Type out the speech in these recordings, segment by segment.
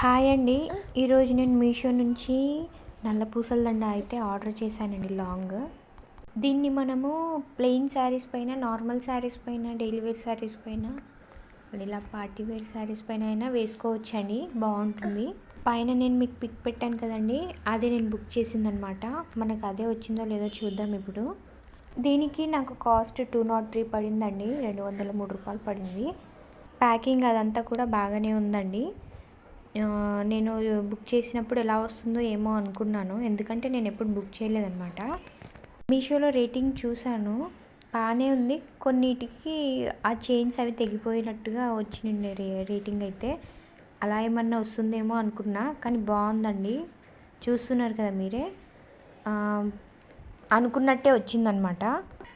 Hi అండి. ఈరోజు నేను మీషో నుంచి నల్ల పూసల దండ అయితే ఆర్డర్ చేశానండి లాంగ్. దీన్ని మనము ప్లెయిన్ శారీస్ పైన నార్మల్ శారీస్ పైన డైలీ వేర్ శారీస్ పైన ఇలా పార్టీ వేర్ శారీస్ పైన అయినా వేసుకోవచ్చండి. బాగుంటుంది. పైన నేను మీకు పిక్ పెట్టాను కదండి. అదే నేను బుక్ చేసిందనమాట. మనకు అదే వచ్చిందో లేదో చూద్దాం ఇప్పుడు. దీనికి నాకు కాస్ట్ టూ నాట్ త్రీ పడిందండి. రెండు వందల మూడు రూపాయలు పడింది. ప్యాకింగ్ అదంతా కూడా బాగానే ఉందండి. నేను బుక్ చేసినప్పుడు ఎలా వస్తుందో ఏమో అనుకున్నాను. ఎందుకంటే నేను ఎప్పుడు బుక్ చేయలేదన్నమాట. మీషోలో రేటింగ్ చూశాను. బాగానే ఉంది. కొన్నిటికి ఆ చైన్స్ అవి తెగిపోయినట్టుగా వచ్చింది రే రేటింగ్ అయితే. అలా ఏమన్నా వస్తుందేమో అనుకున్నా కానీ బాగుందండి. చూస్తున్నారు కదా మీరే. అనుకున్నట్టే వచ్చిందనమాట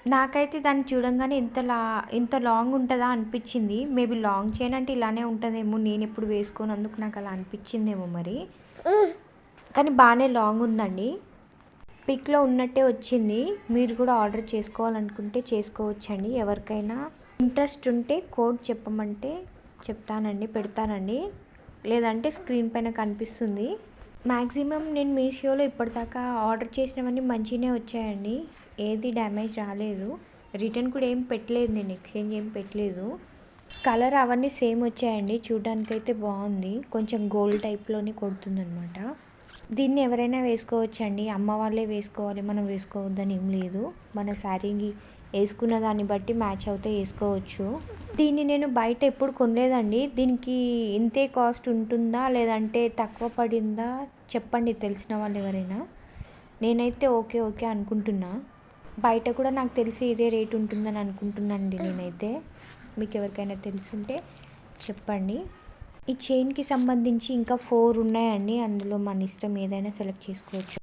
నాకైతే దాన్ని చూడంగానే ఇంత లా ఇంత లాంగ్ ఉంటుందా అనిపించింది. మేబీ లాంగ్ చైన్ అంటే ఇలానే ఉంటుందేమో నేను ఎప్పుడు వేసుకోనందుకు నాకు అలా అనిపించిందేమో మరి. కానీ బాగానే లాంగ్ ఉందండి. పిక్లో ఉన్నట్టే వచ్చింది. మీరు కూడా ఆర్డర్ చేసుకోవాలనుకుంటే చేసుకోవచ్చండి. ఎవరికైనా ఇంట్రెస్ట్ ఉంటే కోడ్ చెప్పమంటే చెప్తానండి పెడతానండి. లేదంటే స్క్రీన్ పైన కనిపిస్తుంది. మ్యాక్సిమం నేను మీషోలో ఇప్పటిదాకా ఆర్డర్ చేసినవన్నీ మంచిగానే వచ్చాయండి. ఏది డ్యామేజ్ రాలేదు. రిటర్న్ కూడా ఏం పెట్టలేదు నేను ఎక్స్చేంజ్ ఏం పెట్టలేదు. కలర్ అవన్నీ సేమ్ వచ్చాయండి. చూడడానికైతే బాగుంది. కొంచెం గోల్డ్ టైప్లోనే కొడుతుందనమాట దీన్ని ఎవరైనా వేసుకోవచ్చండి. అమ్మ వాళ్ళే వేసుకోవాలి మనం వేసుకోవద్దని ఏం లేదు. మన శారీకి వేసుకున్న దాన్ని బట్టి మ్యాచ్ అవుతే వేసుకోవచ్చు. దీన్ని నేను బయట ఎప్పుడు కొనలేదండి. దీనికి ఇంతే కాస్ట్ ఉంటుందా లేదంటే తక్కువ పడిందా? చెప్పండి తెలిసిన వాళ్ళు ఎవరైనా. నేనైతే ఓకే ఓకే అనుకుంటున్నా. బయట కూడా నాకు తెలిసి ఇదే రేట్ ఉంటుందని అనుకుంటున్నానండి నేనైతే. మీకు ఎవరికైనా తెలుసుంటే చెప్పండి. ఈ చైన్కి సంబంధించి ఇంకా ఫోర్ ఉన్నాయండి. అందులో మన ఇష్టం ఏదైనా సెలెక్ట్ చేసుకోవచ్చు.